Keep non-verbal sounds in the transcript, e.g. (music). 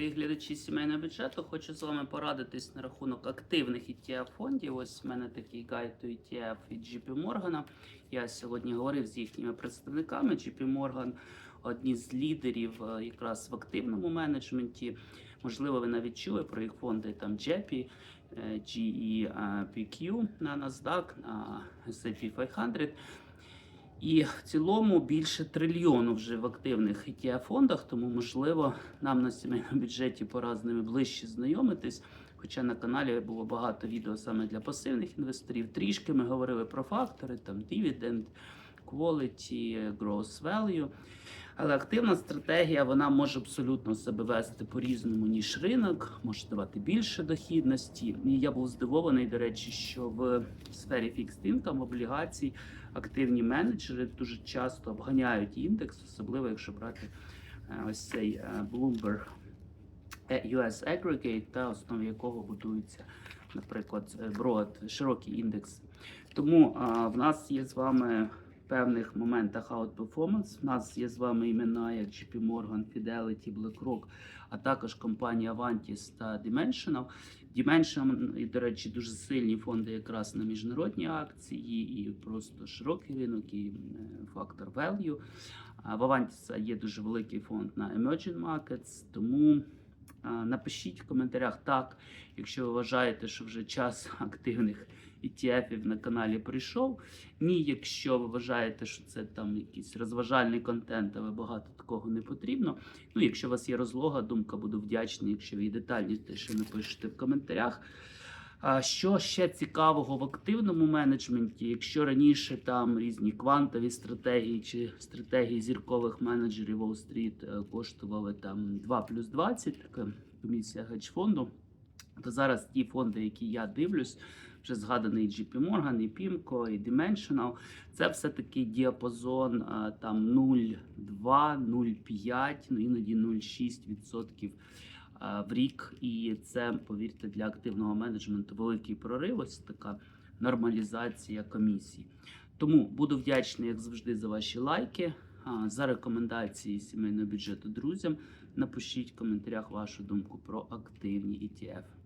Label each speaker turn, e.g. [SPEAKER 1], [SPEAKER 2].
[SPEAKER 1] Дорогі глядачі сімейного бюджету, хочу з вами порадитись на рахунок активних ETF фондів. Ось в мене такий гайд до ETF від JP Morgan. Я сьогодні говорив з їхніми представниками. JP Morgan одні з лідерів е, якраз в активному менеджменті. Можливо, ви навіть чули про їх фонди там JP, е, GEPQ на NASDAQ, на S&P 500. І в цілому більше трильйону вже в активних ETF фондах, тому можливо нам на сімейному бюджеті пора з ними ближче знайомитись. Хоча на каналі було багато відео саме для пасивних інвесторів. Трішки ми говорили про фактори, там dividend, quality, growth value. Але активна стратегія вона може абсолютно себе вести по-різному, ніж ринок, може давати більше дохідності. І я був здивований, до речі, що в сфері fixed income, облігацій, активні менеджери дуже часто обганяють індекс, особливо якщо брати е, ось цей е, Bloomberg е, US Aggregate, та основі якого будується, наприклад, е, Broad, широкий індекс. Тому а, в нас є з вами певних моментах outperformance. В нас є з вами імена як JP Morgan, Fidelity, BlackRock, а також компанія Avantis та Dimensional. Dimensional, і, до речі, дуже сильні фонди якраз на міжнародні акції, і просто широкий ринок, і фактор value. В Avantis є дуже великий фонд на emerging markets, тому напишіть в коментарях так, якщо ви вважаєте, що вже час (laughs) активних ETF на каналі прийшов. Ні, якщо ви вважаєте, що це там якийсь розважальний контент, але багато такого не потрібно. Ну, якщо у вас є розлога, думка, буду вдячний, якщо ви детальніше напишете в коментарях. А що ще цікавого в активному менеджменті? Якщо раніше там різні квантові стратегії чи стратегії зіркових менеджерів Уолл-стріт е, коштували там 2 плюс 20, така комісія гедж-фонду, то зараз ті фонди, які я дивлюсь, вже згаданий JP Morgan, і PIMCO, і Dimensional, це все-таки діапазон а, там 0,2, 0,5, ну іноді 0,6% а, в рік. І це, повірте, для активного менеджменту великий прорив, ось така нормалізація комісій. Тому буду вдячний, як завжди, за ваші лайки, за рекомендації сімейного бюджету друзям. Напишіть в коментарях вашу думку про активні ETF.